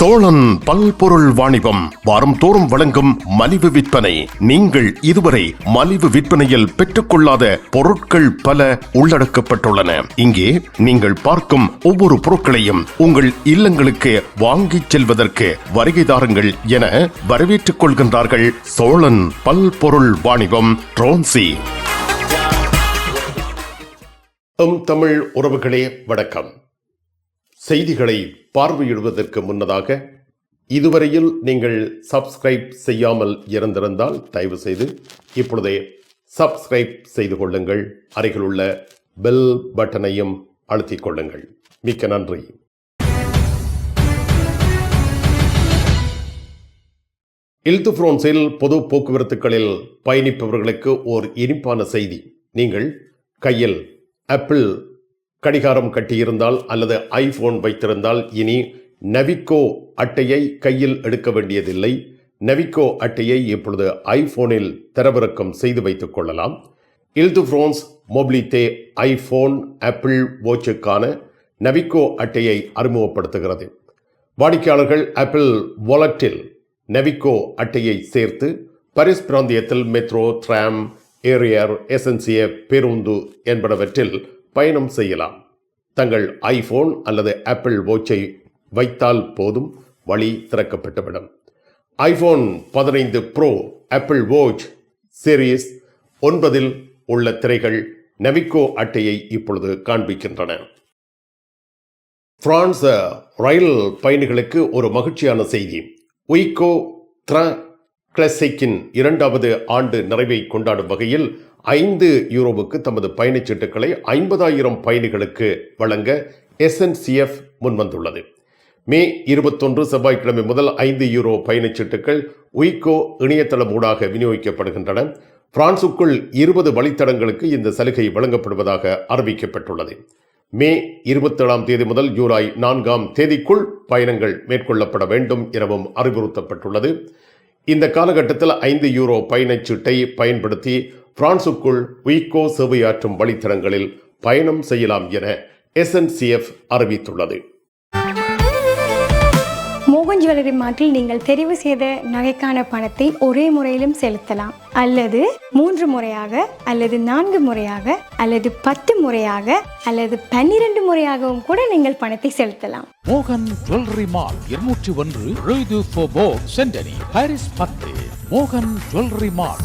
சோழன் பல்பொருள் வாணிபம் வாரம் தோறும் வழங்கும் மலிவு விற்பனை. நீங்கள் இதுவரை மலிவு விற்பனையில் பெற்றுக்கொள்ளாத பொருட்கள் பல உள்ளடக்கப்பட்டுள்ளன. இங்கே நீங்கள் பார்க்கும் ஒவ்வொரு பொருட்களையும் உங்கள் இல்லங்களுக்கு வாங்கிச் செல்வதற்கு வருகைதாரங்கள் என வரவேற்றுக் கொள்கின்றார்கள் சோழன் பல்பொருள் வாணிபம் ட்ரோன்சி. தமிழ் உறவுகளே வணக்கம். செய்திகளை பார்வையிடுவதற்கு முன்னதாக இதுவரையில் நீங்கள் சப்ஸ்கிரைப் செய்யாமல் இருந்திருந்தால் தயவு செய்து இப்பொழுதே சப்ஸ்கிரைப் செய்து கொள்ளுங்கள். அருகிலுள்ள பெல் பட்டனையும் அழுத்திக் கொள்ளுங்கள். மிக்க நன்றி. இல்துஃப்ரோன்ஸில் பொது போக்குவரத்துகளில் பயணிப்பவர்களுக்கு ஓர் இனிப்பான செய்தி. நீங்கள் கையில் ஆப்பிள் கடிகாரம் கட்டியிருந்தால் அல்லது ஐபோன் வைத்திருந்தால் இனி நவிக்கோ அட்டையை கையில் எடுக்க வேண்டியதில்லை. நவிக்கோ அட்டையை இப்பொழுது ஐபோனில் தரவிறக்கம் செய்து வைத்துக் கொள்ளலாம். இல்துஃப்ரோன்ஸ் மொபிலித்தே ஐபோன் ஆப்பிள் வாட்சுக்கான நவிக்கோ அட்டையை அறிமுகப்படுத்துகிறது. வாடிக்கையாளர்கள் ஆப்பிள் வாலெட்டில் நெவிகோ அட்டையை சேர்த்து பரிஸ் பிராந்தியத்தில் மெட்ரோ ட்ராம் ஏரியர் எஸ்என்சிஏ பேருந்து என்பனவற்றில் பயணம் செய்யலாம். தங்கள் ஐபோன் அல்லது ஆப்பிள் வாட்சை வைத்தால் போதும் வழி திறக்கப்பட்டுவிடும். ஐபோன் பதினைந்து ப்ரோ ஆப்பிள் வாட்ச் சீரீஸ் ஒன்பதில் உள்ள திரைகள் நெவிக்கோ அட்டையை இப்பொழுது காண்பிக்கின்றன. பிரான்ஸ் ரயில் பயணிகளுக்கு ஒரு மகிழ்ச்சியான செய்தி. உய்கோ த்ர கிளசிக்கின் இரண்டாவது ஆண்டு நிறைவை கொண்டாடும் வகையில் ஐந்து யூரோவுக்கு தமது பயணச்சீட்டுகளை ஐம்பதாயிரம் பயணிகளுக்கு வழங்க எஸ்என்சிஎஃப் முன்வந்துள்ளது. மே இருபத்தொன்று செவ்வாய்க்கிழமை முதல் ஐந்து யூரோ பயணச்சீட்டுகள் உய்கோ இணையதளம் ஊடாக விநியோகிக்கப்படுகின்றன. பிரான்சுக்குள் இருபது வழித்தடங்களுக்கு இந்த சலுகை வழங்கப்படுவதாக அறிவிக்கப்பட்டுள்ளது. மே இருபத்தேழாம் தேதி முதல் ஜூலை நான்காம் தேதிக்குள் பயணங்கள் மேற்கொள்ளப்பட வேண்டும் எனவும் அறிவுறுத்தப்பட்டுள்ளது. இந்த காலகட்டத்தில் ஐந்து யூரோ பயணச்சீட்டை பயன்படுத்தி பிரான்சுக்குள் உயிக்கோ சேவையாற்றும் வழித்தடங்களில் பயணம் செய்யலாம் என எஸ்என்சிஎஃப் அறிவித்துள்ளது. மோகன் ஜுவல்லரி மார்ட்டில் நீங்கள் தெரிவு செய்த நகைக்கான பணத்தை ஒரே முறையிலும் செலுத்தலாம். அல்லது மூன்று முறையாக அல்லது நான்கு முறையாக அல்லது பத்து முறையாக அல்லது பன்னிரண்டு முறையாகவும் கூட நீங்கள் பணத்தை செலுத்தலாம். மோகன் ஜுவல்லரி மால் இருநூற்றி ஒன்று சென்டனி பாரிஸ் பத்து. மோகன் ஜுவல்லரி மால்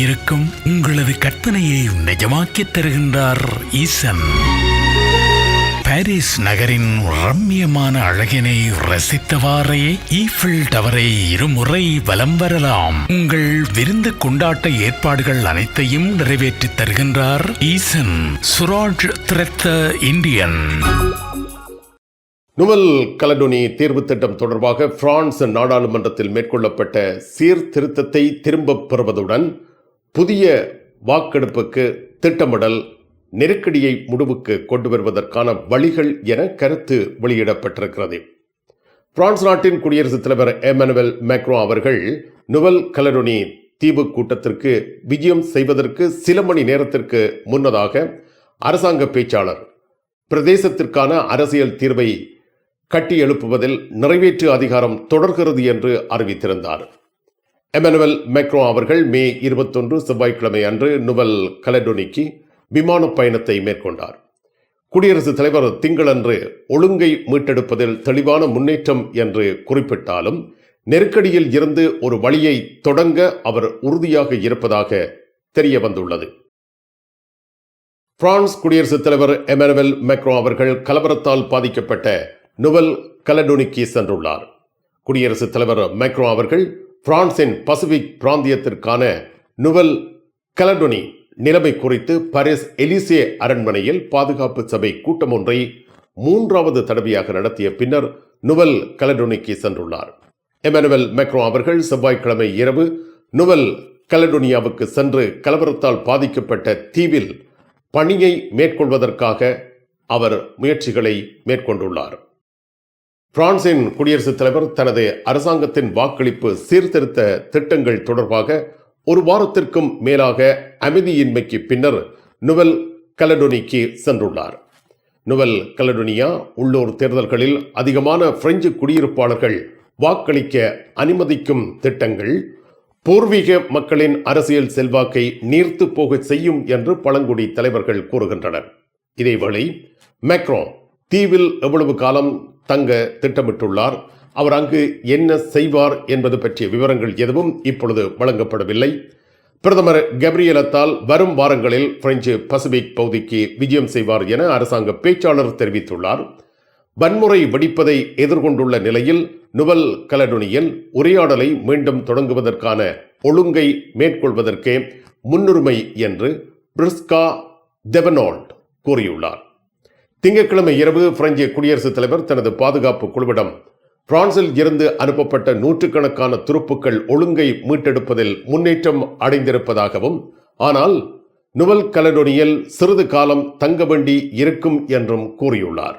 இருக்கும் உங்களது கற்பனையை நிஜமாக்கித் தருகின்றார் ஈசன். பாரிஸ் நகரின் ரம்மியமான அழகினை ரசித்தவாறே ஈஃபில் டவரை இருமுறை வலம் வரலாம். உங்கள் விருந்து கொண்டாட்ட ஏற்பாடுகள் அனைத்தையும் நிறைவேற்றித் தருகின்றார் ஈசன் சுராஜ் திரத்த இந்தியன். நுவல் கலடோனி தேர்வு திட்டம் தொடர்பாக பிரான்ஸ் நாடாளுமன்றத்தில் மேற்கொள்ளப்பட்ட சீர்திருத்தத்தை திரும்பப் பெறுவதுடன் புதிய வாக்கெடுப்புக்கு திட்டமிடல் நெருக்கடியை முடிவுக்கு கொண்டு வருவதற்கான வழிகள் என கருத்து வெளியிடப்பட்டிருக்கிறது. பிரான்ஸ் நாட்டின் குடியரசுத் தலைவர் எமனுவல் மேக்ரோ அவர்கள் நுவல் கலரோனி தீவு கூட்டத்திற்கு விஜயம் செய்வதற்கு சில மணி நேரத்திற்கு முன்னதாக அரசாங்க பேச்சாளர் பிரதேசத்திற்கான அரசியல் தீர்வை கட்டி எழுப்புவதில் நிறைவேற்று அதிகாரம் தொடர்கிறது என்று அறிவித்திருந்தார். எமனுவல் மேக்ரோ அவர்கள் மே இருபத்தொன்று செவ்வாய்க்கிழமை அன்று நுவல் கலடோனிக்கு விமான பயணத்தை மேற்கொண்டார். குடியரசுத் தலைவர் திங்களன்று ஒழுங்கை மீட்டெடுப்பதில் தெளிவான முன்னேற்றம் என்று குறிப்பிட்டாலும் நெருக்கடியில் இருந்து ஒரு வழியை தொடங்க அவர் உறுதியாக இருப்பதாக தெரிய வந்துள்ளது பிரான்ஸ் குடியரசுத் தலைவர் எமனுவல் மேக்ரோ அவர்கள் கலவரத்தால் பாதிக்கப்பட்ட நுவல் கலடோனிக்கு சென்றுள்ளார். குடியரசுத் தலைவர் மேக்ரோ அவர்கள் பிரான்சின் பசிபிக் பிராந்தியத்திற்கான நுவல் கலடோனி நிலைமை குறித்து பாரிஸ் எலிசே அரண்மனையில் பாதுகாப்பு சபை கூட்டம் ஒன்றை மூன்றாவது தடவையாக நடத்திய பின்னர் நுவல் கலடோனிக்கு சென்றுள்ளார். எமனுவல் மெக்ரோ அவர்கள் செவ்வாய்க்கிழமை இரவு நுவல் கலடோனியாவுக்கு சென்று கலவரத்தால் பாதிக்கப்பட்ட தீவில் பணியை மேற்கொள்வதற்காக அவர் முயற்சிகளை மேற்கொண்டுள்ளார். பிரான்சின் குடியரசுத் தலைவர் தனது அரசாங்கத்தின் வாக்களிப்பு சீர்திருத்த திட்டங்கள் தொடர்பாக ஒரு வாரத்திற்கும் மேலாக அமைதியின்மைக்கு பின்னர் நுவல் கலடோனிக்கு சென்றுள்ளார். நுவல் கலடோனியா உள்ளூர் தேர்தல்களில் அதிகமான பிரெஞ்சு குடியிருப்பாளர்கள் வாக்களிக்க அனுமதிக்கும் திட்டங்கள் பூர்வீக மக்களின் அரசியல் செல்வாக்கை நீர்த்து போக செய்யும் என்று பழங்குடி தலைவர்கள் கூறுகின்றனர். இதேவேளை மேக்ரோ தீவில் எவ்வளவு காலம் தங்க திட்டமிட்டுள்ளார். அவர் அங்கு என்ன செய்வார் என்பது பற்றிய விவரங்கள் எதுவும் இப்பொழுது வழங்கப்படவில்லை. பிரதமர் கப்ரியலத்தால் வரும் வாரங்களில் பிரெஞ்சு பசிபிக் பகுதிக்கு விஜயம் செய்வார் என அரசாங்க பேச்சாளர் தெரிவித்துள்ளார். வன்முறை வெடிப்பதை எதிர்கொண்டுள்ள நிலையில் நுவல் கலடுனியில் உரையாடலை மீண்டும் தொடங்குவதற்கான ஒழுங்கை மேற்கொள்வதற்கே முன்னுரிமை என்று பிரிஸ்கா டெவனால்ட் கூறியுள்ளார். திங்கட்கிழமை இரவு பிரெஞ்சு குடியரசுத் தலைவர் தனது பாதுகாப்பு குழுவிடம் பிரான்சில் இருந்து அனுப்பப்பட்ட நூற்றுக்கணக்கான துருப்புக்கள் ஒழுங்கை மீட்டெடுப்பதில் முன்னேற்றம் அடைந்திருப்பதாகவும் ஆனால் நுவல் கலடோனியில் சிறிது காலம் தங்க வேண்டி இருக்கும் என்றும் கூறியுள்ளார்.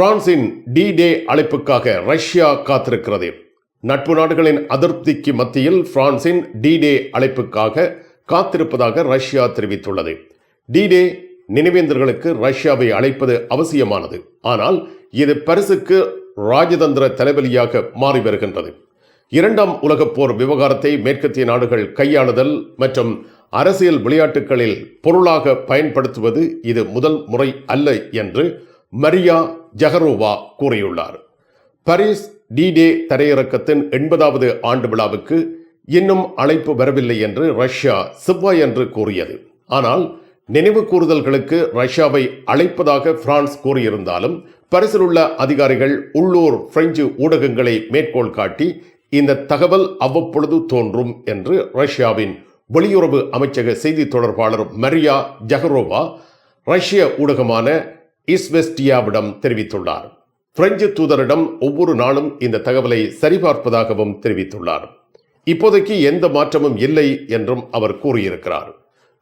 பிரான்சின் டி டே அழைப்புக்காக ரஷ்யா காத்திருக்கிறது. நட்பு நாடுகளின் அதிருப்திக்கு மத்தியில் பிரான்சின் டி டே அழைப்புக்காக காத்திருப்பதாக ரஷ்யா தெரிவித்துள்ளது. டி டே நினைவேந்தர்களுக்கு ரஷ்யாவை அழைப்பது அவசியமானது. ஆனால் இது பரிசுக்கு ராஜதந்திர தலைவலியாக மாறி வருகின்றது. இரண்டாம் உலகப் போர் விவகாரத்தை மேற்கத்திய நாடுகள் கையாளுதல் மற்றும் அரசியல் விளையாட்டுகளில் பொருளாக பயன்படுத்துவது இது முதல் முறை அல்ல என்று மரியா ஜஹரோவா கூறியுள்ளார். பாரிஸ் டிடே தரையிறக்கத்தின் எண்பதாவது ஆண்டு விழாவுக்கு இன்னும் அழைப்பு வரவில்லை என்று ரஷ்யா செவ்வாய் என்று கூறியது. ஆனால் நினைவு கூறுதல்களுக்கு ரஷ்யாவை அழைப்பதாக பிரான்ஸ் கூறியிருந்தாலும் பரிசில் உள்ள அதிகாரிகள் உள்ளூர் பிரெஞ்சு ஊடகங்களை மேற்கோள் காட்டி இந்த தகவல் அவ்வப்பொழுது தோன்றும் என்று ரஷ்யாவின் வெளியுறவு அமைச்சக செய்தி தொடர்பாளர் மரியா ஜஹரோவா ரஷ்ய ஊடகமான இஸ்வெஸ்டியாவிடம் தெரிவித்துள்ளார். பிரெஞ்சு தூதரிடம் ஒவ்வொரு நாளும் இந்த தகவலை சரிபார்ப்பதாகவும் தெரிவித்துள்ளார். இப்போதைக்கு எந்த மாற்றமும் இல்லை என்றும் அவர் கூறியிருக்கிறார்.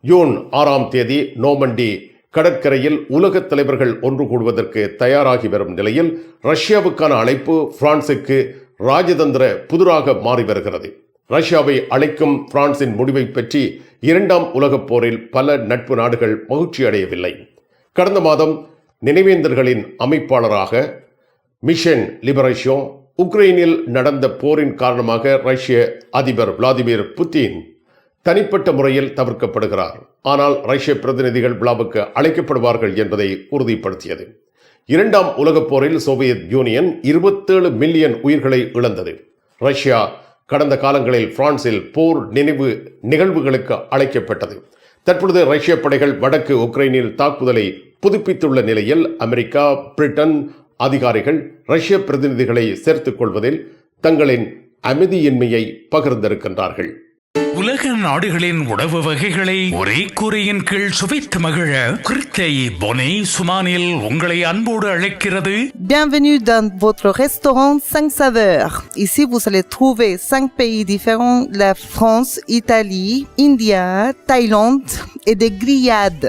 ஜூன் ஆறாம் தேதி நோமண்டி கடற்கரையில் உலகத் தலைவர்கள் ஒன்று கூடுவதற்கு தயாராகி வரும் நிலையில் ரஷ்யாவுக்கான அழைப்பு பிரான்சுக்கு ராஜதந்திர புதிராக மாறி வருகிறது. ரஷ்யாவை அழைக்கும் பிரான்சின் முடிவை பற்றி இரண்டாம் உலகப் போரில் பல நட்பு நாடுகள் மகிழ்ச்சி அடையவில்லை கடந்த மாதம் நினைவேந்தர்களின் அமைப்பாளராக மிஷன் லிபரேஷோ உக்ரைனில் நடந்த போரின் காரணமாக ரஷ்ய அதிபர் விளாடிமிர் புட்டின் தனிப்பட்ட முறையில் தவிர்க்கப்படுகிறார். ஆனால் ரஷ்ய பிரதிநிதிகள் விழாவுக்கு அழைக்கப்படுவார்கள் என்பதை உறுதிப்படுத்தியது. இரண்டாம் உலகப் போரில் சோவியத் யூனியன் இருபத்தேழு மில்லியன் உயிர்களை இழந்தது. ரஷ்யா கடந்த காலங்களில் பிரான்சில் போர் நினைவு நிகழ்வுகளுக்கு அழைக்கப்பட்டது. தற்பொழுது ரஷ்ய படைகள் வடக்கு உக்ரைனில் தாக்குதலை புதுப்பித்துள்ள நிலையில் அமெரிக்கா பிரிட்டன் அதிகாரிகள் ரஷ்ய பிரதிநிதிகளை சேர்த்துக் கொள்வதில் தங்களின் அமைதியின்மையை பகிர்ந்திருக்கின்றார்கள் உலக நாடுகளின் உணவு வகைகளை ஒரே கூரையின் கீழ் சுவைத்து மகிழ கிருத்தை பொனே சுமானில் உங்களை அன்போடு அழைக்கிறது Bienvenue dans votre restaurant 5 saveurs. Ici, vous allez trouver 5 pays différents, la France, Italie, India, Thaïlande et des grillades.